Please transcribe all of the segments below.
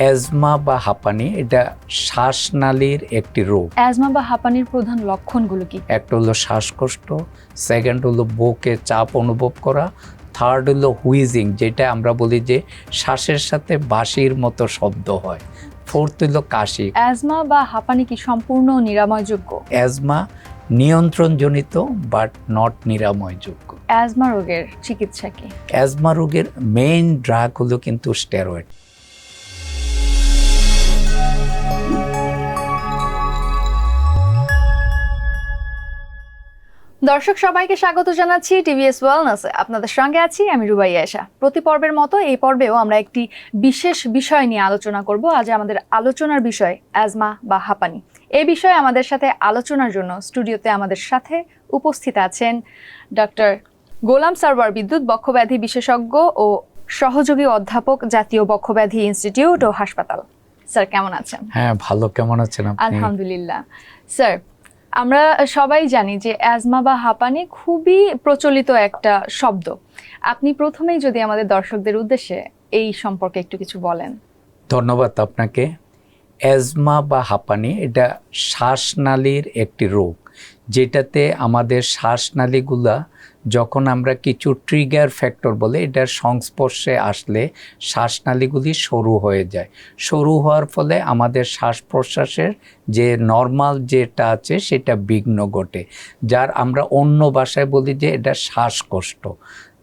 Asthma বা হাঁপানি এটা শ্বাসনালীর একটি রোগ। অ্যাজমা বা হাঁপানির প্রধান লক্ষণগুলো কি? একটা হলো শ্বাসকষ্ট সেকেন্ড হলো বুকে চাপ অনুভব করা থার্ড হলো হুইজিং যেটা আমরা বলি যে শ্বাসের সাথে বাঁশির মতো শব্দ হয়। ফোর্থ হলো কাশি। অ্যাজমা বা হাঁপানি কি সম্পূর্ণ নিরাময়যোগ্য? অ্যাজমা নিয়ন্ত্রণজনিত বাট নট নিরাময়যোগ্য। অ্যাজমা রোগের চিকিৎসা কি? অ্যাজমা রোগের মেইন ড্রাগ হলো কিন্তু স্টেরয়েড দর্শক সবাইকে স্বাগত জানাচ্ছি টিভিএস ওয়েলনেসে আপনাদের সঙ্গে আছি আমি রুবাই আয়েশা প্রতি পর্বের মতো এই পর্বেও আমরা একটি বিশেষ বিষয় নিয়ে আলোচনা করব। আজ আমাদের আলোচনার বিষয় অ্যাজমা বা হাঁপানি। এই বিষয়ে আমাদের সাথে আলোচনার জন্য স্টুডিওতে আমাদের সাথে উপস্থিত আছেন ডক্টর গোলাম সারওয়ার বিদ্যুৎ বক্ষব্যাধি বিশেষজ্ঞ ও সহযোগী অধ্যাপক জাতীয় বক্ষব্যাধি ইনস্টিটিউট ও হাসপাতাল। স্যার কেমন আছেন? হ্যাঁ ভালো। কেমন আছেন আলহামদুলিল্লাহ। স্যার আমরা সবাই জানি যে অ্যাজমা বা হাঁপানি খুবই প্রচলিত একটা শব্দ। আপনি প্রথমেই যদি আমাদের দর্শকদের উদ্দেশ্যে এই সম্পর্কে একটু কিছু বলেন। ধন্যবাদ আপনাকে। অ্যাজমা বা হাঁপানি এটা শ্বাসনালীর একটি রোগ, যেটাতে আমাদের শ্বাসনালীগুলা যখন আমরা কিছু ট্রিগার ফ্যাক্টর বলে, এটার সংস্পর্শে আসলে শ্বাসনালীগুলি সরু হয়ে যায়। সরু হওয়ার ফলে আমাদের শ্বাস প্রশ্বাসের যে নর্মাল যেটা আছে, সেটা বিঘ্ন ঘটে, যার আমরা অন্য ভাষায় বলি যে এটা শ্বাসকষ্ট।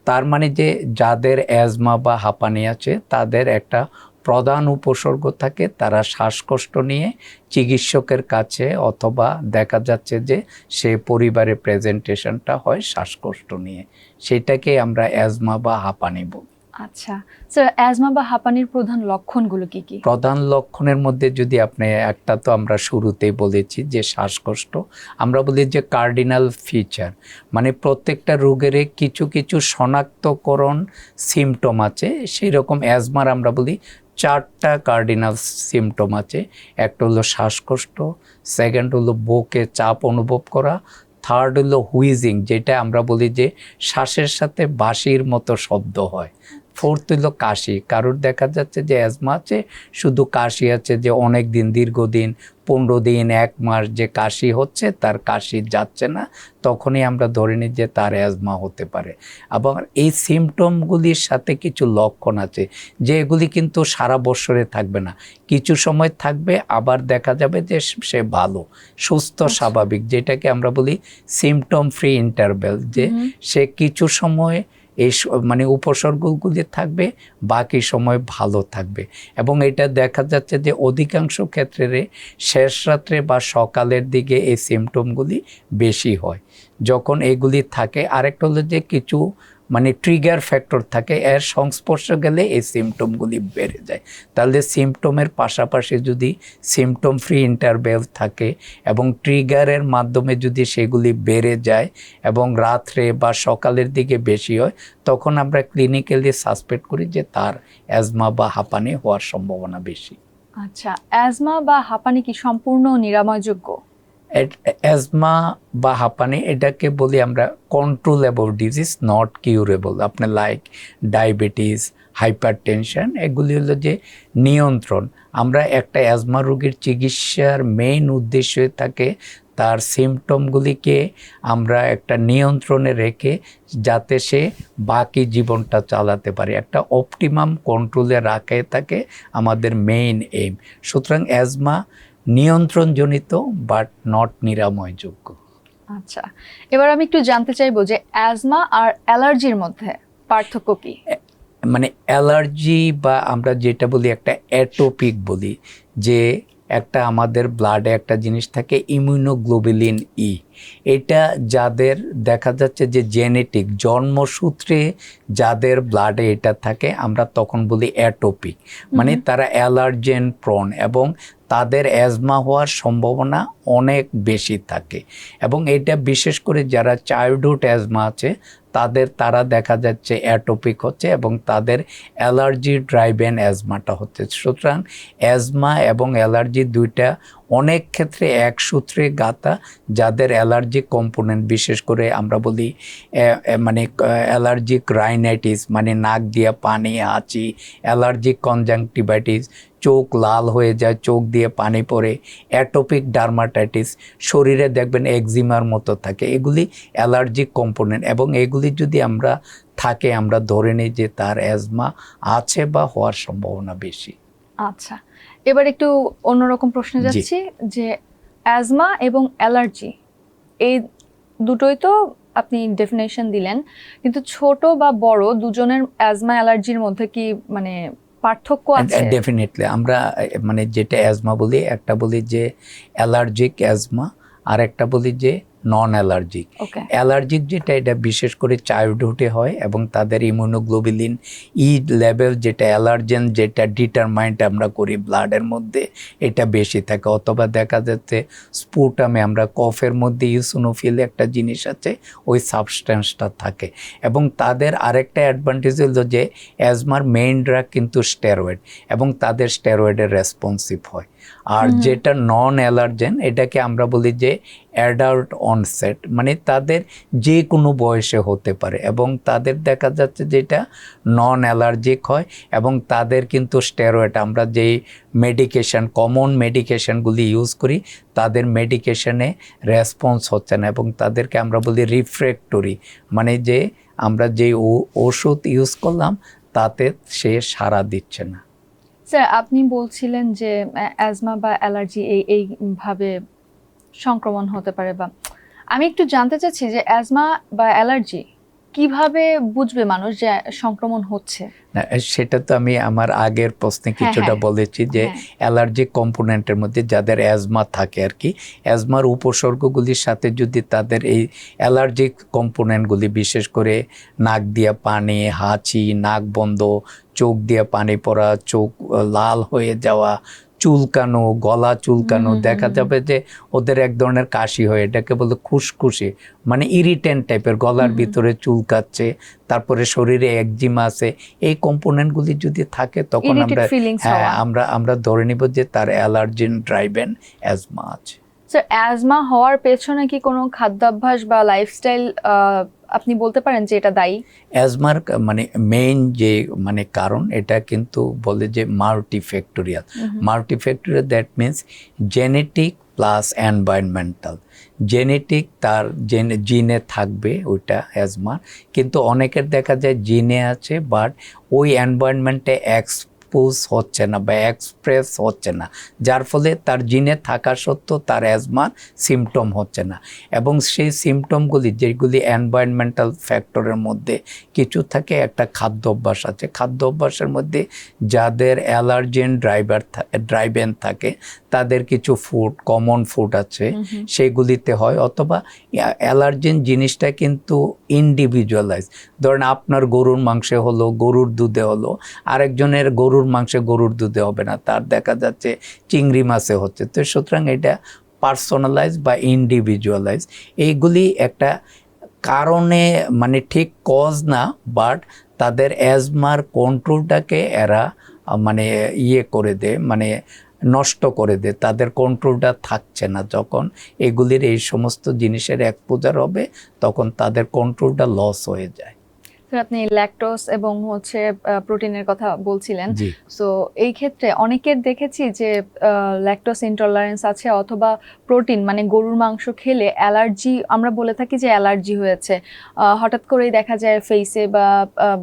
তার মানে যে যাদের অ্যাজমা বা হাঁপানি আছে, তাদের একটা প্রধান উপসর্গ থাকে তারা শ্বাসকষ্ট নিয়ে চিকিৎসকের কাছে অথবা দেখা যাচ্ছে যে সে পরিবারে প্রেজেন্টেশনটা হয় শ্বাসকষ্ট নিয়ে। সেটাকে আমরা অ্যাজমা বা হাঁপানি বলি। আচ্ছা স্যার অ্যাজমা বা হাঁপানির প্রধান লক্ষণগুলো কি কি? প্রধান লক্ষণের মধ্যে যদি আপনি একটা তো আমরা শুরুতেই বলেছি যে শ্বাসকষ্ট আমরা বলি যে কার্ডিনাল ফিচার মানে প্রত্যেকটা রোগের কিছু কিছু শনাক্তকরণ সিমটম আছে। সেই রকম অ্যাজমার আমরা বলি চারটা কার্ডিনাল সিমটম আছে। একটা হলো শ্বাসকষ্ট সেকেন্ড হলো বুকে চাপ অনুভব করা থার্ড হলো হুইজিং যেটা আমরা বলি যে শ্বাসের সাথে বাঁশির মতো শব্দ হয়। ফোর্থ হলো কাশি। কারোর দেখা যাচ্ছে যে অ্যাজমা আছে শুধু কাশি আছে যে অনেক দিন দীর্ঘদিন পনেরো দিন এক মাস যে কাশি হচ্ছে তার কাশি যাচ্ছে না তখনই আমরা ধরে নিই যে তার অ্যাজমা হতে পারে। আবার এই সিমটমগুলির সাথে কিছু লক্ষণ আছে যে এগুলি কিন্তু সারা বছরে থাকবে না। কিছু সময় থাকবে আবার দেখা যাবে যে সে ভালো সুস্থ আচ্ছা। স্বাভাবিক যেটাকে আমরা বলি সিমটম ফ্রি ইন্টারভেল যে সে কিছু সময় এই মানে উপসর্গগুলি থাকবে, বাকি সময় ভালো থাকবে। এবং এটা দেখা যাচ্ছে যে অধিকাংশ ক্ষেত্রে শেষ রাত্রে বা সকালের দিকে এই সিমটমগুলি বেশি হয়। যখন এগুলি থাকে, আরেকটা হলো যে কিছু মানে ট্রিগার ফ্যাক্টর থাকে, এর সংস্পর্শ গেলে এই সিমটমগুলি বেড়ে যায়। তাহলে সিমটমের পাশাপাশি যদি সিমটম ফ্রি ইন্টারভেল থাকে এবং ট্রিগারের মাধ্যমে যদি সেগুলি বেড়ে যায় এবং রাত্রে বা সকালের দিকে বেশি হয়, তখন আমরা ক্লিনিক্যালি সাসপেক্ট করি যে তার অ্যাজমা বা হাঁপানি হওয়ার সম্ভাবনা বেশি। আচ্ছা অ্যাজমা বা হাঁপানি কি সম্পূর্ণ নিরাময়যোগ্য? অ্যাজমা বা হাঁপানি, এটাকে বলি আমরা কন্ট্রোলেবল ডিজিজ নট কিউরেবল আপনার লাইক ডায়াবেটিস হাইপার টেনশন এগুলি হলো যে নিয়ন্ত্রণ। আমরা একটা অ্যাজমা রোগীর চিকিৎসার মেইন উদ্দেশ্য থাকে, তার সিমটমগুলিকে আমরা একটা নিয়ন্ত্রণে রেখে যাতে সে বাকি জীবনটা চালাতে পারে। একটা অপটিমাম কন্ট্রোলে রাখে, থাকে আমাদের মেইন এইম সুতরাং অ্যাজমা নিয়ন্ত্রণজনিত বাট নট নিরাময়যোগ্য। আচ্ছা এবার আমি একটু জানতে চাইব যে অ্যাজমা আর অ্যালার্জির মধ্যে পার্থক্য কি? মানে অ্যালার্জি বা আমরা যেটা বলি একটা অ্যাটোপিক বলি যে একটা আমাদের ব্লাডে একটা জিনিস থাকে ইমিউনোগ্লোবুলিন ই এটা যাদের দেখা যাচ্ছে যে জেনেটিক জন্মসূত্রে যাদের ব্লাডে এটা থাকে আমরা তখন বলি অ্যাটোপিক মানে তারা অ্যালার্জেন প্রন এবং তাদের অ্যাজমা হওয়ার সম্ভাবনা অনেক বেশি থাকে। এবং এটা বিশেষ করে যারা চাইল্ডহুড অ্যাজমা আছে তাদের, তারা দেখা যাচ্ছে অ্যাটোপিক হচ্ছে এবং তাদের অ্যালার্জি ড্রাইভেন অ্যাজমাটা হচ্ছে। সুতরাং অ্যাজমা এবং অ্যালার্জি দুইটা অনেক ক্ষেত্রে এক সূত্রে গাতা যাদের অ্যালার্জি কম্পোনেন্ট, বিশেষ করে আমরা বলি মানে অ্যালার্জিক রাইনাইটিস মানে নাক দিয়া পানি আচি অ্যালার্জিক কনজাংটিভাইটিস চোখ লাল হয়ে যায় চোখ দিয়ে পানি পড়ে অ্যাটোপিক ডার্মাটাইটিস শরীরে দেখবেন একজিমার মতো থাকে। এগুলি অ্যালার্জিক কম্পোনেন্ট এবং এগুলি যদি আমরা থাকে আমরা ধরে নিই যে তার অ্যাজমা আছে বা হওয়ার সম্ভাবনা বেশি। আচ্ছা এবার একটু অন্যরকম প্রশ্নে যাচ্ছি যে অ্যাজমা এবং অ্যালার্জি এই দুটোই তো আপনি ডেফিনেশন দিলেন কিন্তু ছোট বা বড় দুজনের অ্যাজমা অ্যালার্জির মধ্যে কি মানে পার্থক্য আছে? ডেফিনেটলি আমরা মানে যেটা অ্যাজমা বলি একটা বলি যে অ্যালার্জিক অ্যাজমা আর একটা বলি যে নন অ্যালার্জিক অ্যালার্জিক যেটা এটা বিশেষ করে চাইল্ডহুডে হয় এবং তাদের ইমিউনোগ্লোবিলিন ই লেভেল যেটা অ্যালার্জেন যেটা ডিটারমাইন্ড আমরা করি ব্লাডের মধ্যে এটা বেশি থাকে। অথবা দেখা যাচ্ছে স্পুটামে আমরা কফের মধ্যে ইউসোনোফিল একটা জিনিস আছে ওই সাবস্টেন্সটা থাকে। এবং তাদের আরেকটা অ্যাডভান্টেজ হলো যে অ্যাজমার মেইন ড্রাগ কিন্তু স্টেরয়েড এবং তাদের স্টেরয়েডের রেসপন্সিভ হয়। আর যেটা নন অ্যালার্জেন এটাকে আমরা বলি যে অ্যাডাল্ট অনসেট মানে তাদের যে কোনো বয়সে হতে পারে এবং তাদের দেখা যাচ্ছে যেটা নন অ্যালার্জিক হয় এবং তাদের কিন্তু স্টেরয়েড আমরা যেই মেডিকেশন কমন মেডিকেশনগুলি ইউজ করি, তাদের মেডিকেশানে রেসপন্স হচ্ছে না এবং তাদেরকে আমরা বলি রিফ্রেক্টরি মানে যে আমরা যে ওষুধ ইউজ করলাম, তাতে সে সাড়া দিচ্ছে না। স্যার আপনি বলছিলেন যে অ্যাজমা বা অ্যালার্জি এই, এইভাবে সংক্রমণ হতে পারে বা আমি একটু জানতে চাচ্ছি যে অ্যাজমা বা অ্যালার্জি কীভাবে বুঝবে মানুষ যে সংক্রমণ হচ্ছে না, সেটা তো আমি আমার আগের প্রশ্নে হ্যাঁ, কিছুটা হ্যাঁ। বলেছি যে হ্যাঁ। অ্যালার্জিক কম্পোনেন্টের মধ্যে যাদের অ্যাজমা থাকে আর কি অ্যাজমার উপসর্গগুলির সাথে যদি তাদের এই অ্যালার্জিক কম্পোনেন্টগুলি বিশেষ করে নাক দিয়া পানি হাঁচি নাক বন্ধ চোখ দিয়ে পানি পড়া চোখ লাল হয়ে যাওয়া চুলকানো গলা চুলকানো দেখা যাবে যে ওদের এক ধরনের কাশি হয় এটাকে বলে খুশখুশি মানে ইরিটেন্ট টাইপের গলার। ভিতরে চুলকাচ্ছে তারপরে শরীরে একজিমা আছে এই কম্পোনেন্টগুলি যদি থাকে তখন আমরা হ্যাঁ আমরা আমরা ধরে নিব যে তার অ্যালার্জিন ড্রাইভেন অ্যাজমা আছে। স্যার অ্যাজমা হওয়ার পেছনে কি কোনো খাদ্যাভ্যাস বা লাইফস্টাইল আপনি বলতে পারেন যে এটা দায়ী? অ্যাজমার মানে মেইন যে মানে কারণ এটা কিন্তু বলে যে multifactorial multifactorial that means genetic plus environmental genetic তার জেনে জিনে থাকবে ওইটা অ্যাজমার কিন্তু অনেকের দেখা যায় জিনে আছে বাট ওই এনভায়রনমেন্টে এক্সপোজ হচ্ছে না বা এক্সপ্রেস হচ্ছে না। যার ফলে তার জিনে থাকা সত্ত্বেও তার অ্যাজমার সিমটম হচ্ছে না। এবং সেই সিমটমগুলি যেগুলি এনভায়রনমেন্টাল ফ্যাক্টরের মধ্যে কিছু থাকে একটা খাদ্য অভ্যাস আছে। খাদ্য অভ্যাসের মধ্যে যাদের অ্যালার্জেন ড্রাইভার ড্রাইভেন থাকে তাদের কিছু ফুড কমন ফুড আছে। সেগুলিতে হয়। অথবা অ্যালার্জেন জিনিসটা কিন্তু ইন্ডিভিজুয়ালাইজ ধরেন আপনার গরুর মাংসে হলো গরুর দুধে হলো আরেকজনের গরুর মাংসে গরুর দুধে হবে না, তার দেখা যাচ্ছে চিংড়ি মাছে হচ্ছে। তো সুতরাং এটা পার্সোনালাইজ বা ইন্ডিভিজুয়ালাইজ এইগুলি একটা কারণে মানে ঠিক কজ না বাট তাদের অ্যাজমার কন্ট্রোলটাকে এরা মানে ইয়ে করে দেয় মানে নষ্ট করে দেয়। তাদের কন্ট্রোলটা থাকছে না। যখন এগুলির এই সমস্ত জিনিসের এক পূজার হবে, তখন তাদের কন্ট্রোলটা লস হয়ে যায়। আপনি ল্যাকটোস এবং হচ্ছে প্রোটিনের কথা বলছিলেন। সো এই ক্ষেত্রে অনেকের দেখেছি যে ল্যাকটোস ইনটলারেন্স আছে অথবা প্রোটিন মানে গরুর মাংস খেলে অ্যালার্জি আমরা বলে থাকি যে অ্যালার্জি হয়েছে। হঠাৎ করেই দেখা যায় ফেসে বা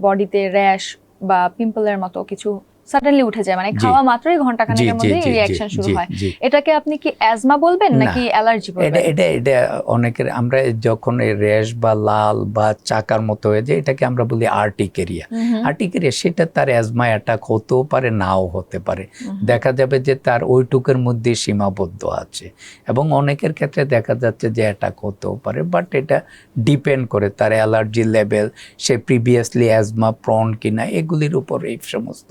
বডিতে র্যাশ বা পিম্পলের মতো কিছু সাডেনলি উঠে যায় মানে খাওয়া মাত্রই ঘণ্টা খানেকের মধ্যে জি শুরু হয়। এটাকে আপনি কি অ্যাজমা বলবেন নাকি অ্যালার্জি বলবেন? এটা এটা অনেকের আমরা যখন এই র্যাশ বা লাল বা চাকার মতো হয়ে যায় এটাকে আমরা বলি আর্টিকেরিয়া আর্টিকেরিয়া সেটা তার অ্যাজমা অ্যাটাক হতেও পারে নাও হতে পারে। দেখা যাবে যে তার ওইটুকের মধ্যে সীমাবদ্ধ আছে। এবং অনেকের ক্ষেত্রে দেখা যাচ্ছে যে অ্যাটাক হতেও পারে বাট এটা ডিপেন্ড করে তার অ্যালার্জি লেভেল সে প্রিভিয়াসলি অ্যাজমা প্রন কিনা এগুলির উপর এই সমস্ত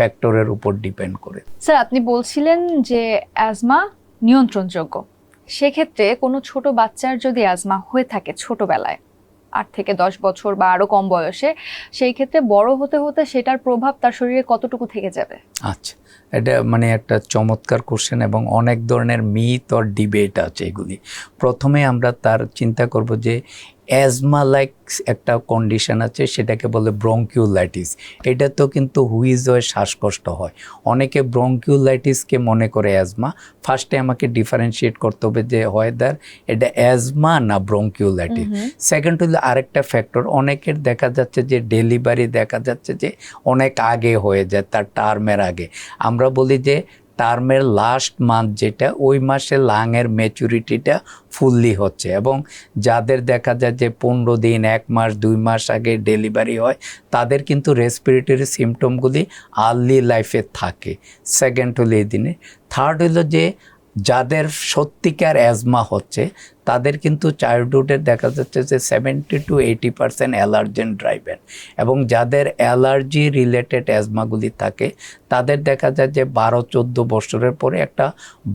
ফ্যাক্টরের উপর ডিপেন্ড করে। স্যার আপনি বলছিলেন যে অ্যাজমা নিয়ন্ত্রণযোগ্য। সেক্ষেত্রে কোনো ছোট বাচ্চার যদি অ্যাজমা হয়ে থাকে ছোটবেলায় আট থেকে দশ বছর বা আরও কম বয়সে সেই ক্ষেত্রে বড় হতে হতে সেটার প্রভাব তার শরীরে কতটুকু থেকে যাবে? আচ্ছা এটা মানে একটা চমৎকার কোশ্চেন এবং অনেক ধরনের মিথ অর ডিবেট আছে এগুলি। প্রথমে আমরা তার চিন্তা করব যে অ্যাজমা লাইক একটা কন্ডিশন আছে সেটাকে বলে ব্রঙ্কিউলাইটিস এটা তো কিন্তু হুইজ হয়ে শ্বাসকষ্ট হয়। অনেকে ব্রঙ্কিউলাইটিসকে মনে করে অ্যাজমা ফার্স্টে আমাকে ডিফারেন্সিয়েট করতে হবে যে হয়দার এটা অ্যাজমা না ব্রঙ্কিউলাইটিস সেকেন্ড হলো আরেকটা ফ্যাক্টর অনেকের দেখা যাচ্ছে যে ডেলিভারি দেখা যাচ্ছে যে অনেক আগে হয়ে যায় তার টার্মের আগে। আমরা বলি যে টার্মের লাস্ট মান্থ যেটা, ওই মাসে লাংয়ের ম্যাচুরিটিটা ফুললি হচ্ছে এবং যাদের দেখা যায় যে পনেরো দিন, এক মাস, দুই মাস আগে ডেলিভারি হয়, তাদের কিন্তু রেসপিরেটরি সিমটমগুলি আর্লি লাইফে থাকে। সেকেন্ড হলো এই দিনে। থার্ড হলো যে যাদের সত্যিকার অ্যাজমা হচ্ছে তাদের কিন্তু চাইল্ডহুডে দেখা যাচ্ছে যে seventy two eighty percent allergen driven এবং যাদের অ্যালার্জি রিলেটেড অ্যাজমাগুলি থাকে, তাদের দেখা যায় যে বারো চোদ্দ বছরের পরে একটা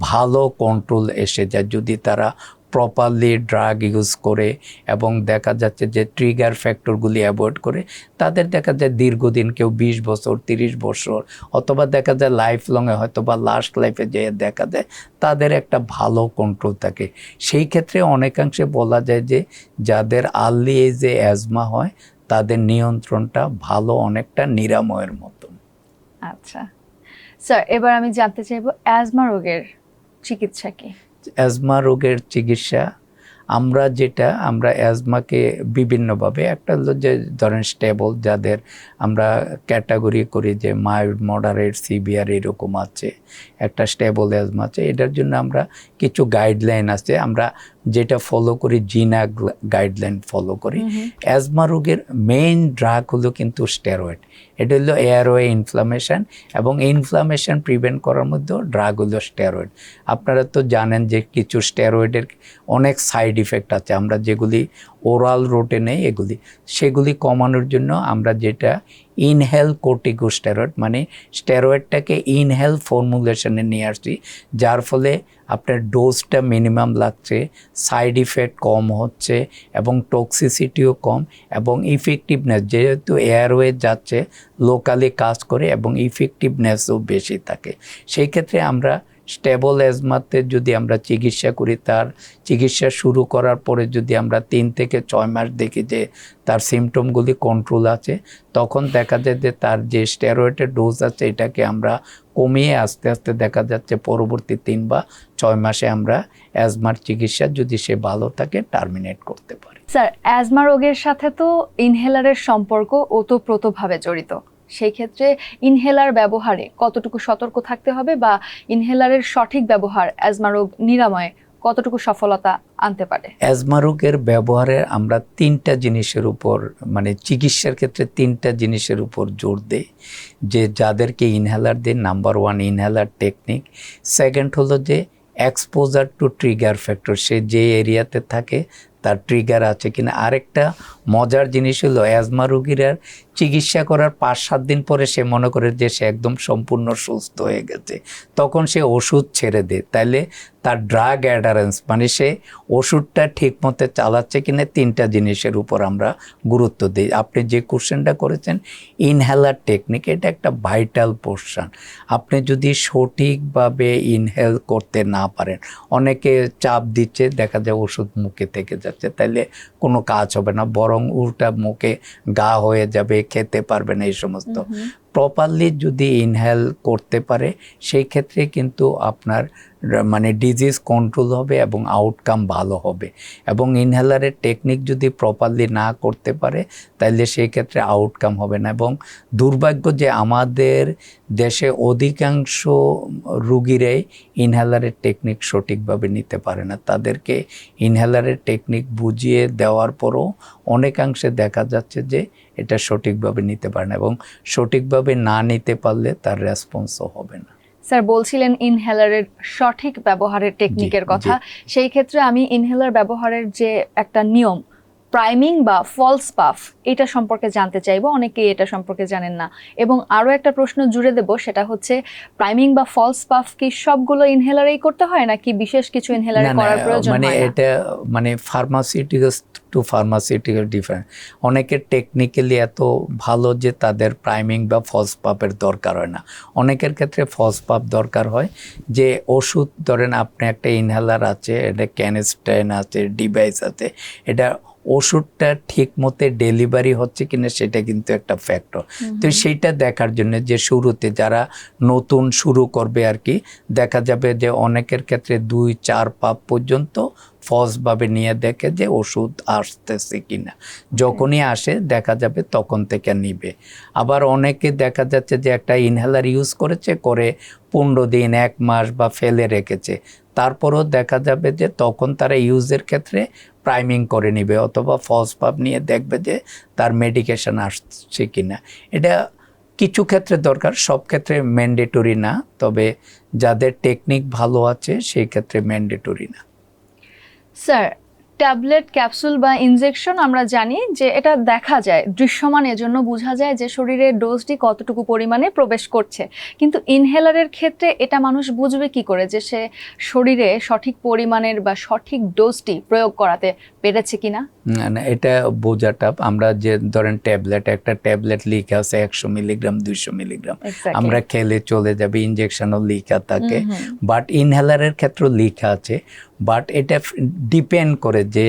ভালো কন্ট্রোল এসে যায়। যদি তারা প্রপারলি ড্রাগ ইউজ করে এবং দেখা যাচ্ছে যে ট্রিগার ফ্যাক্টরগুলি অ্যাভয়েড করে, তাদের দেখা যায় দীর্ঘদিন কেউ বিশ বছর, তিরিশ বছর অথবা দেখা যায় লাইফ লংয়ে হয়তো বা লাস্ট লাইফে যে দেখা যায় তাদের একটা ভালো কন্ট্রোল থাকে। সেই ক্ষেত্রে অনেকাংশে বলা যায় যে যাদের আর্লি এজে অ্যাজমা হয়, তাদের নিয়ন্ত্রণটা ভালো অনেকটা নিরাময়ের মতন। আচ্ছা। স্যার এবার আমি জানতে চাইব অ্যাজমা রোগের চিকিৎসা কি? অ্যাজমা রোগের চিকিৎসা, আমরা যেটা, আমরা অ্যাজমাকে বিভিন্নভাবে, একটা হলো যে ধরেন স্টেবল যাদের আমরা ক্যাটাগরি করি যে মাইল্ড মডারেট সিভিয়ার এরকম আছে। একটা স্টেবল অ্যাজমা আছে এটার জন্য আমরা কিছু গাইডলাইন আছে। আমরা যেটা ফলো করি জিনা গাইডলাইন ফলো করি। অ্যাজমা রোগের মেইন ড্রাগ হলো কিন্তু স্টেরয়েড এটা হলো এয়ারওয়ে ইনফ্লামেশন এবং ইনফ্লামেশন প্রিভেন্ট করার মধ্যেও ড্রাগ হলো স্টেরয়েড আপনারা তো জানেন যে কিছু স্টেরয়েডের অনেক সাইড ইফেক্ট আছে। আমরা যেগুলি ওরাল রোটে নেই এগুলি সেগুলি কমানোর জন্য আমরা যেটা ইনহেল কোর্টিকোস্টেরয়েড মানে স্টেরয়েডটাকে ইনহেল ফর্মুলেশনে নিয়ে আসছি, যার ফলে আপনার ডোজটা মিনিমাম লাগছে, সাইড ইফেক্ট কম হচ্ছে এবং টক্সিসিটিও কম এবং ইফেক্টিভনেস, যেহেতু এয়ারওয়ে যাচ্ছে, লোকালি কাজ করে এবং ইফেক্টিভনেসও বেশি থাকে। সেই ক্ষেত্রে আমরা স্টেবল অ্যাজমাতে যদি আমরা চিকিৎসা করি, তার চিকিৎসা শুরু করার পরে যদি আমরা তিন থেকে ছয় মাস দেখি যে তার সিমটমগুলি কন্ট্রোল আছে, তখন দেখা যায় যে তার যে স্টেরয়েডের ডোজ আছে, এটাকে আমরা কমিয়ে আস্তে আস্তে দেখা যাচ্ছে পরবর্তী তিন বা ছয় মাসে আমরা অ্যাজমার চিকিৎসা যদি সে ভালো থাকে টার্মিনেট করতে পারি। স্যার অ্যাজমা রোগের সাথে তো ইনহেলারের সম্পর্ক ওতপ্রোতভাবে জড়িত। সেই ক্ষেত্রে ইনহেলার ব্যবহারে কতটুকু সতর্ক থাকতে হবে বা ইনহেলারের সঠিক ব্যবহার অ্যাজমা রোগ নিরাময়ে কতটুকু সফলতা আনতে পারে? অ্যাজমা রোগের ব্যবহারে আমরা তিনটা জিনিসের উপর মানে চিকিৎসার ক্ষেত্রে তিনটা জিনিসের উপর জোর দেই। যে যাদেরকে ইনহেলার দেয় number one inhaler technique second হলো যে এক্সপোজার টু ট্রিগার ফ্যাক্টর সে যে এরিয়াতে থাকে তার ট্রিগার আছে কিনা। আরেকটা মজার জিনিস হলো অ্যাজমা রুগীরা চিকিৎসা করার পাঁচ, সাত দিন পরে সে মনে করে যে সে একদম সম্পূর্ণ সুস্থ হয়ে গেছে। তখন সে ওষুধ ছেড়ে দেয়। তাইলে তার ড্রাগ অ্যাডারেন্স মানে সে ওষুধটা ঠিক মতো চালাচ্ছে কিনা তিনটা জিনিসের উপর আমরা গুরুত্ব দিই। আপনি যে কোশ্চেনটা করেছেন ইনহেলার টেকনিক এটা একটা ভাইটাল পোর্শন আপনি যদি সঠিকভাবে ইনহেল করতে না পারেন অনেকে চাপ দিচ্ছে দেখা যায় ওষুধ মুখে থেকে যাচ্ছে তাইলে কোনো কাজ হবে না বরং উল্টা মুখে গা হয়ে যাবে খেতে পারবে না এই সমস্ত। প্রপারলি যদি ইনহেল করতে পারে সেই ক্ষেত্রে কিন্তু আপনার মানে ডিজিজ কন্ট্রোল হবে এবং আউটকাম ভালো হবে। এবং ইনহেলারের টেকনিক যদি প্রপারলি না করতে পারে তাহলে সেই ক্ষেত্রে আউটকাম হবে না। এবং দুর্ভাগ্য যে আমাদের দেশে অধিকাংশ রুগীরাই ইনহেলারের টেকনিক সঠিকভাবে নিতে পারে না। তাদেরকে ইনহেলারের টেকনিক বুঝিয়ে দেওয়ার পরও অনেকাংশে দেখা যাচ্ছে যে এটা সঠিকভাবে নিতে পারে না এবং সঠিকভাবে না নিতে পারলে তার রেসপন্সও হবে না। স্যার বলছিলেন ইনহেলারের সঠিক ব্যবহারের টেকনিকের কথা। সেই ক্ষেত্রে আমি ইনহেলার ব্যবহারের যে একটা নিয়ম প্রাইমিং বা ফলস পাফ এটা সম্পর্কে জানতে চাইব। অনেকেই এটা সম্পর্কে জানেন না। এবং আরও একটা প্রশ্ন জুড়ে দেব সেটা হচ্ছে প্রাইমিং বা ফলস পাফ কি সবগুলো ইনহেলারেই করতে হয় নাকি বিশেষ কিছু ইনহেলারে করার প্রয়োজন মানে এটা মানে ফার্মাসিউটিক্যাল টু ফার্মাসিউটিক্যাল ডিফারেন্ট অনেকের টেকনিক্যালি এত ভালো যে তাদের প্রাইমিং বা ফলস পাপের দরকার হয় না। অনেকের ক্ষেত্রে ফলস পাপ দরকার হয় যে ওষুধ ধরেন আপনি একটা ইনহেলার আছে এটা ক্যানেস্টাইন আছে ডিভাইস আছে এটা ওষুধটা ঠিক মতে ডেলিভারি হচ্ছে কিনা সেটা কিন্তু একটা ফ্যাক্টর তো সেইটা দেখার জন্য যে শুরুতে যারা নতুন শুরু করবে আর কি দেখা যাবে যে অনেকের ক্ষেত্রে দুই চার পাপ পর্যন্ত ফসভাবে নিয়ে দেখে যে ওষুধ আসতেছে কিনা। যখনই আসে দেখা যাবে তখন থেকে নিবে। আবার অনেকে দেখা যাচ্ছে যে একটা ইনহেলার ইউজ করেছে করে পনেরো দিন এক মাস বা ফেলে রেখেছে। তারপরও দেখা যাবে যে তখন তারা ইউজের ক্ষেত্রে প্রাইমিং করে নিবে অথবা ফলস পাপ নিয়ে দেখবে যে তার মেডিকেশন আসছে কি না এটা কিছু ক্ষেত্রে দরকার, সব ক্ষেত্রে ম্যান্ডেটরি না, তবে যাদের টেকনিক ভালো আছে, সেই ক্ষেত্রে ম্যান্ডেটরি না। স্যার ট্যাবলেট ক্যাপসুল বা ইনজেকশন আমরা জানি যে এটা দেখা যায় দৃশ্যমান এজন্য বোঝা যায় যে শরীরের ডোজটি কতটুকু পরিমাণে প্রবেশ করছে। কিন্তু ইনহেলারের ক্ষেত্রে এটা মানুষ বুঝবে কি করে যে সে শরীরে সঠিক পরিমাণের বা সঠিক ডোজটি প্রয়োগ করাতে পেরেছে কিনা? না না এটা বোঝাটা আমরা যে ধরেন ট্যাবলেট একটা ট্যাবলেট লিখে আছে একশো মিলিগ্রাম দুইশো মিলিগ্রাম। আমরা খেলে চলে যাবে ইনজেকশনও লিখা থাকে। বাট ইনহেলারের ক্ষেত্রেও লিখা আছে বাট এটা ডিপেন্ড করে যে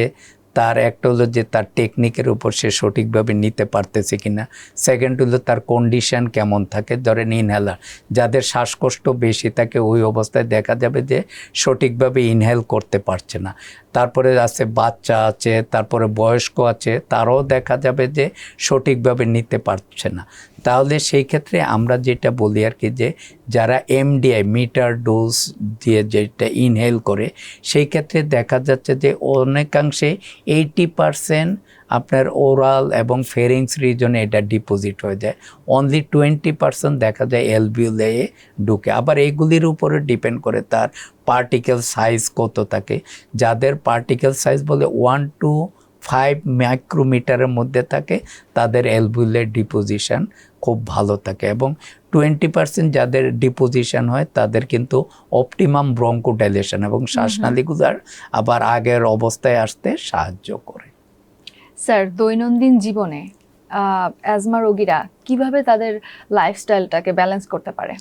তার একটা হলো যে তার টেকনিকের উপর সে সঠিকভাবে নিতে পারতেছে কি না সেকেন্ড হলো তার কন্ডিশন কেমন থাকে। ধরেন ইনহেলার যাদের শ্বাসকষ্ট বেশি থাকে, ওই অবস্থায় দেখা যাবে যে সঠিকভাবে ইনহেল করতে পারছে না। তারপরে আছে বাচ্চা আছে, তারপরে বয়স্ক আছে, তারাও দেখা যাবে যে সঠিকভাবে নিতে পারছে না। তাহলে সেই ক্ষেত্রে আমরা যেটা বলি আর কি যে যারা এমডিআই মিটার ডোজ দিয়ে যেটা ইনহেল করে, সেই ক্ষেত্রে দেখা যাচ্ছে যে অনেকাংশে এইটি পারসেন্ট আপনার ওরাল এবং ফেরিংস রিজনে এটা ডিপোজিট হয়ে যায়। অনলি টোয়েন্টি পার্সেন্ট দেখা যায় এলবিউলেয়ে ঢুকে। আবার এইগুলির উপরে ডিপেন্ড করে তার পার্টিকেল সাইজ কত থাকে। যাদের পার্টিকেল সাইজ বলে ওয়ান টু ফাইভ মাইক্রোমিটারের মধ্যে থাকে, তাদের এলবিউলের ডিপোজিশন খুব ভালো থাকে। এবং টোয়েন্টি পার্সেন্ট যাদের ডিপোজিশন হয় তাদের কিন্তু অপটিমাম ব্রঙ্কোডাইলেশন এবং শ্বাসনালীগুলার আবার আগের অবস্থায় আসতে সাহায্য করে। স্যার দৈনন্দিন জীবনে অ্যাজমা রোগীরা কীভাবে তাদের লাইফস্টাইলটাকে ব্যালেন্স করতে পারে?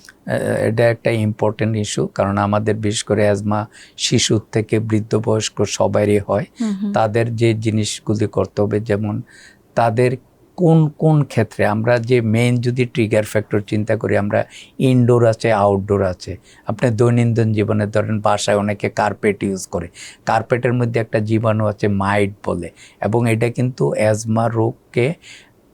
এটা একটা ইম্পর্টেন্ট ইস্যু কারণ আমাদের বিশেষ করে অ্যাজমা শিশুর থেকে বৃদ্ধ বয়স্ক সবারই হয়। তাদের যে জিনিসগুলি করতে হবে যেমন তাদের কোন কোন ক্ষেত্রে? আমরা যে মেইন যদি ট্রিগার ফ্যাক্টর চিন্তা করি, আমরা ইনডোর আছে আউটডোর আছে। আপনি দৈনন্দিন জীবনে ধরেন বাসায় অনেকে কার্পেট ইউজ করে। কার্পেটের মধ্যে একটা জীবাণু আছে মাইট বলে। এবং এটা কিন্তু অ্যাজমা রোগকে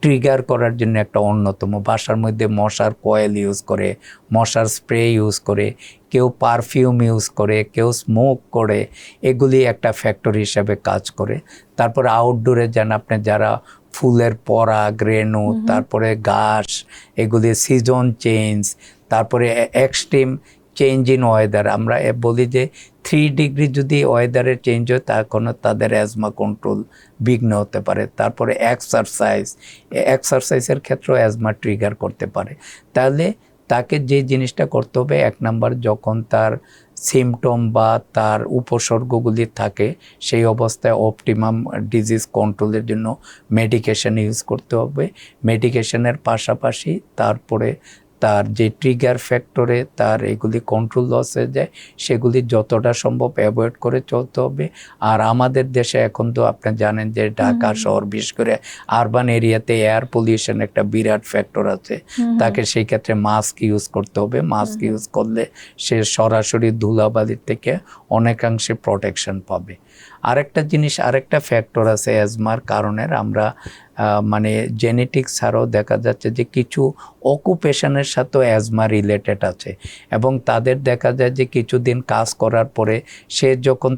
ট্রিগার করার জন্য একটা অন্যতম। বাসার মধ্যে মশার কয়েল ইউজ করে, মশার স্প্রে ইউজ করে, কেউ পারফিউম ইউজ করে, কেউ স্মোক করে, এগুলি একটা ফ্যাক্টর হিসাবে কাজ করে। তারপর আউটডোরে যান আপনি, যারা ফুলের পরাগ রেণু তারপরে ঘাস এগুলি সিজন চেঞ্জ তারপরে এক্সট্রিম চেঞ্জ ইন ওয়েদার আমরা বলি যে থ্রি ডিগ্রি যদি ওয়েদারের চেঞ্জ হয় তখন তাদের অ্যাজমা কন্ট্রোল বিঘ্ন হতে পারে। তারপরে এক্সারসাইজ এক্সারসাইজের ক্ষেত্রেও অ্যাজমা ট্রিগার করতে পারে। তাহলে তাকে যে জিনিসটা করতে হবে এক নাম্বার যখন তার সিমটম বা তার উপসর্গগুলি থাকে, সেই অবস্থায় অপটিমাম ডিজিজ কন্ট্রোলের জন্য মেডিকেশন ইউজ করতে হবে। মেডিকেশানের পাশাপাশি তারপরে তার যে ট্রিগার ফ্যাক্টরে তার এগুলি কন্ট্রোল লস হয়ে যায় সেগুলি যতটা সম্ভব অ্যাভয়েড করে চলতে হবে। আর আমাদের দেশে এখন তো আপনি জানেন যে ঢাকা শহর বিশেষ করে আরবান এরিয়াতে এয়ার পলিউশন একটা বিরাট ফ্যাক্টর আছে। তাকে সেই ক্ষেত্রে মাস্ক ইউজ করতে হবে। মাস্ক ইউজ করলে সে সরাসরি ধুলাবালির থেকে অনেকাংশে প্রোটেকশন পাবে। আরেকটা জিনিস আরেকটা ফ্যাক্টর আছে অ্যাজমার কারণের। আমরা মানে জেনেটিক্স ছাড়াও দেখা যাচ্ছে যে কিছু অকুপেশনের সাথেও অ্যাজমা রিলেটেড আছে। এবং তাদের দেখা যায় যে কিছুদিন কাজ করার পরে সে যখন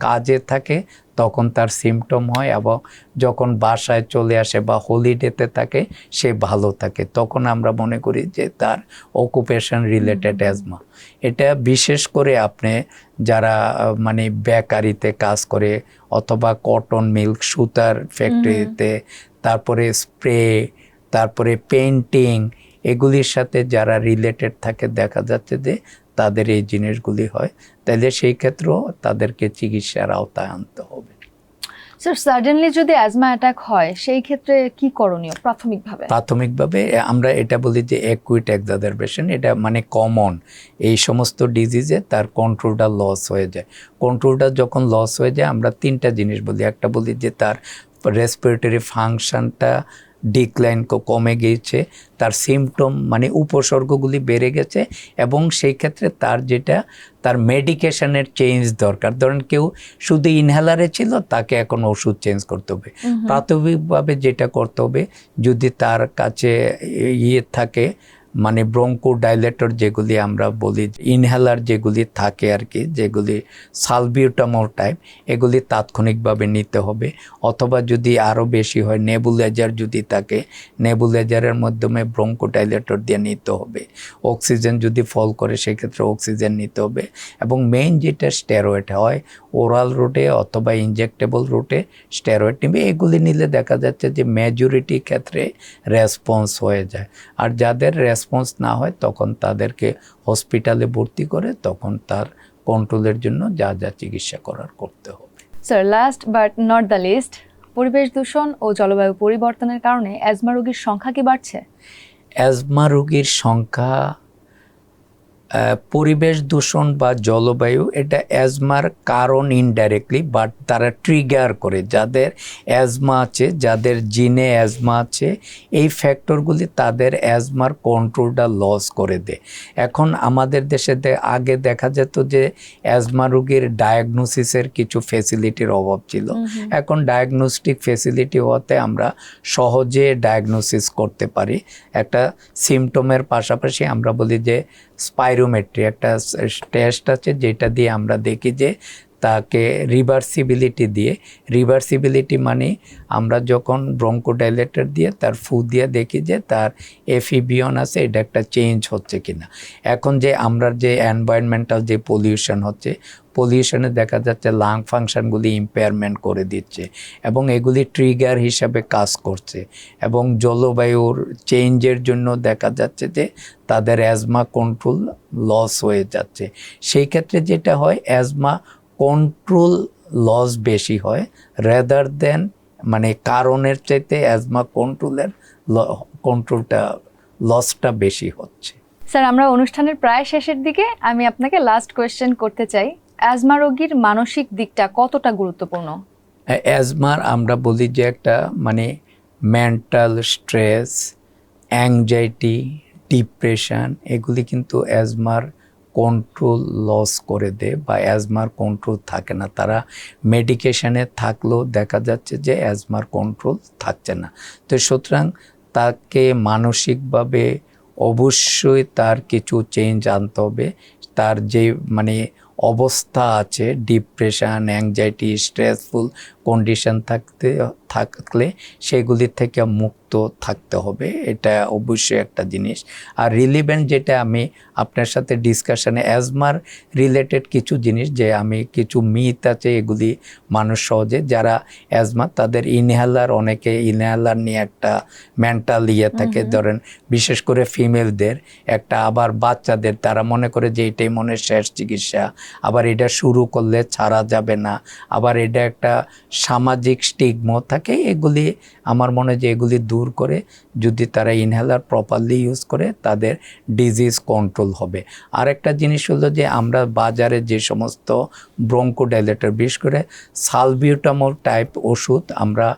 কাজে থাকে তখন তার সিমটম হয় এবং যখন বাসায় চলে আসে বা হলিডেতে থাকে সে ভালো থাকে। তখন আমরা মনে করি যে তার অকুপেশন রিলেটেড অ্যাজমা এটা বিশেষ করে আপনি যারা মানে বেকারিতে কাজ করে অথবা কটন মিল্ক সুতার ফ্যাক্টরিতে তারপরে স্প্রে তারপরে পেন্টিং এগুলির সাথে যারা রিলেটেড থাকে দেখা যাচ্ছে যে তাদের এই জিনিসগুলি হয়। তাহলে সেই ক্ষেত্রেও তাদেরকে চিকিৎসার আওতায় আনতে হবে। স্যার সাডেনলি যদি অ্যাজমা অ্যাটাক হয় সেই ক্ষেত্রে কি করণীয় প্রাথমিকভাবে? প্রাথমিকভাবে আমরা এটা বলি যে অ্যাকুইট এক্সাজারবেশন এটা মানে কমন এই সমস্ত ডিজিজে তার কন্ট্রোলটা লস হয়ে যায়। কন্ট্রোলটা যখন লস হয়ে যায় আমরা তিনটা জিনিস বলি। একটা বলি যে তার রেসপিরেটরি ফাংশনটা ডিক্লাইন কমে গিয়েছে। তার সিমটম মানে উপসর্গগুলি বেড়ে গেছে এবং সেই ক্ষেত্রে তার যেটা তার মেডিকেশনের চেঞ্জ দরকার। ধরেন কেউ শুধু ইনহেলারে ছিল তাকে এখন ওষুধ চেঞ্জ করতে হবে। প্রাথমিকভাবে যেটা করতে হবে যদি তার কাছে ইয়ে থাকে মানে ব্রঙ্কো ডাইলেটর যেগুলি আমরা বলি, ইনহেলার যেগুলি থাকে আর কি, যেগুলি সালবিউটামল টাইপ এগুলি তাৎক্ষণিকভাবে নিতে হবে। অথবা যদি আরও বেশি হয় নেবুলাইজার যদি থাকে নেবুলাইজারের মাধ্যমে ব্রঙ্কো ডাইলেটর দিয়ে নিতে হবে। অক্সিজেন যদি ফল করে, সেক্ষেত্রে অক্সিজেন নিতে হবে। এবং মেইন যেটা স্টেরয়েড হয় ওরাল রুটে অথবা ইনজেক্টেবল রুটে স্টেরয়েড নিবে। এগুলি নিলে দেখা যাচ্ছে যে মেজরিটি ক্ষেত্রে রেসপন্স হয়ে যায়। আর যাদের রেসপন্স না হয় তখন তাদেরকে হসপিটালে ভর্তি করে তখন তার কন্ট্রোলের জন্য যা যা চিকিৎসা করার করতে হবে। Sir last but not the least পরিবেশ দূষণ ও জলবায়ু পরিবর্তনের কারণে অ্যাজমা রোগীর সংখ্যা কি বাড়ছে? অ্যাজমা রোগীর সংখ্যা পরিবেশ দূষণ বা জলবায়ু এটা অ্যাজমার কারণ ইনডাইরেক্টলি বাট তারা ট্রিগার করে। যাদের অ্যাজমা আছে যাদের জিনে অ্যাজমা আছে এই ফ্যাক্টরগুলি তাদের অ্যাজমার কন্ট্রোলটা লস করে দেয়। এখন আমাদের দেশে আগে দেখা যেত যে অ্যাজমা রোগীর ডায়াগনোসিসের কিছু ফেসিলিটির অভাব ছিল। এখন ডায়াগনস্টিক ফেসিলিটি হওয়াতে আমরা সহজে ডায়াগনোসিস করতে পারি। একটা সিমটমের পাশাপাশি আমরা বলি যে স্পাইরোমেট্রি একটা টেস্ট আছে যেটা দিয়ে আমরা দেখি যে তাকে রিভার্সিবিলিটি দিয়ে। রিভার্সিবিলিটি মানে আমরা যখন ব্রঙ্কোডাইলেটার দিয়ে তার ফু দিয়ে দেখি যে তার এফিবিয়ন আছে, এটা একটা চেঞ্জ হচ্ছে কিনা। এখন যে আমরা যে এনভায়রনমেন্টাল যে পলিউশন হচ্ছে পলিউশনে দেখা যাচ্ছে লাং ফাংশনগুলি ইম্পেয়ারমেন্ট করে দিচ্ছে এবং এগুলি ট্রিগার হিসাবে কাজ করছে এবং জলবায়ুর চেঞ্জের জন্য দেখা যাচ্ছে যে তাদের অ্যাজমা কন্ট্রোল লস হয়ে যাচ্ছে। সেই ক্ষেত্রে যেটা হয় অ্যাজমা কন্ট্রোল লস বেশি হয় রেদার দেন মানে কারণের চাইতে অ্যাজমা কন্ট্রোলের কন্ট্রোলটা লসটা বেশি হচ্ছে। স্যার আমরা অনুষ্ঠানের প্রায় শেষের দিকে আমি আপনাকে লাস্ট কোয়েশ্চেন করতে চাই। অ্যাজমা রোগীর মানসিক দিকটা কতটা গুরুত্বপূর্ণ? অ্যাজমার আমরা বলি যে একটা মানে মেন্টাল স্ট্রেস অ্যাংজাইটি ডিপ্রেশন এগুলি কিন্তু অ্যাজমার কন্ট্রোল লস করে দেয় বা অ্যাজমার কন্ট্রোল থাকে না। তারা মেডিকেশানে থাকলেও দেখা যাচ্ছে যে অ্যাজমার কন্ট্রোল থাকছে না। তো সুতরাং তাকে মানসিকভাবে অবশ্যই তার কিছু চেঞ্জ আনতে হবে। তার যে মানে অবস্থা আছে ডিপ্রেশন অ্যাংজাইটি স্ট্রেসফুল কন্ডিশন থাকতে থাকলে সেগুলির থেকে মুক্ত থাকতে হবে। এটা অবশ্যই একটা জিনিস। আর রিলিভেন্ট যেটা আমি আপনার সাথে ডিসকাশনে অ্যাজমার রিলেটেড কিছু জিনিস যে আমি কিছু মিথ আছে এগুলি মানুষ সহজে যারা অ্যাজমা তাদের ইনহেলার অনেকে ইনহেলার নিয়ে একটা মেন্টাল ইয়ে থাকে। ধরেন বিশেষ করে ফিমেলদের একটা আবার বাচ্চাদের তারা মনে করে যে এটাই মনে শেষ চিকিৎসা। আবার এটা শুরু করলে ছাড়া যাবে না। আবার এটা একটা সামাজিক স্টিগমো থাকে, এগুলি আমার মনে হয় যে এগুলি দূর করে যদি তারা ইনহেলার প্রপারলি ইউজ করে, তাদের ডিজিজ কন্ট্রোল হবে। আরেকটা জিনিস হলো যে আমরা বাজারে যে সমস্ত ব্রঙ্কোডাইলেটর বিশেষ করে সালবিউটামল টাইপ ওষুধ আমরা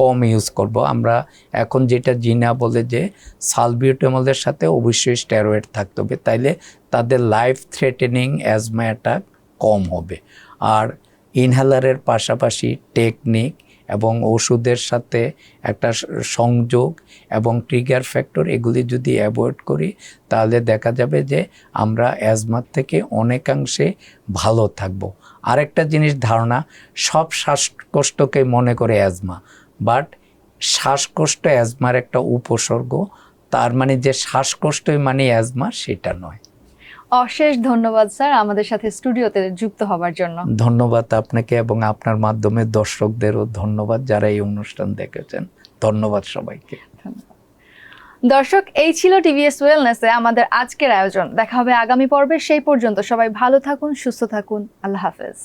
কম ইউজ করব। আমরা এখন যেটা জিনা বলে যে সালবিউটামলের সাথে অবশ্যই স্টেরয়েড থাকতে হবে, তাইলে তাদের লাইফ থ্রেটেনিং অ্যাজমা অ্যাটাক কম হবে। আর ইনহেলারের পাশাপাশি টেকনিক এবং ওষুধের সাথে একটা সংযোগ এবং ট্রিগার ফ্যাক্টর এগুলি যদি অ্যাভয়েড করি, তাহলে দেখা যাবে যে আমরা অ্যাজমার থেকে অনেকাংশে ভালো থাকব। আরেকটা জিনিস ধারণা, সব শ্বাসকষ্টকে মনে করে অ্যাজমা, বাট শ্বাসকষ্ট অ্যাজমার একটা উপসর্গ, তার মানে যে শ্বাসকষ্টই মানে অ্যাজমা, সেটা নয়। অশেষ ধন্যবাদ স্যার আমাদের সাথে স্টুডিওতে যুক্ত হবার জন্য। ধন্যবাদ আপনাকে এবং আপনার মাধ্যমে দর্শকদেরও ধন্যবাদ যারা এই অনুষ্ঠান দেখেছেন। ধন্যবাদ সবাইকে। দর্শক এই ছিল টিভিএস ওয়েলনেসে আমাদের আজকের আয়োজন। দেখা হবে আগামী পর্বে সেই পর্যন্ত সবাই ভালো থাকুন সুস্থ থাকুন। আল্লাহ হাফেজ।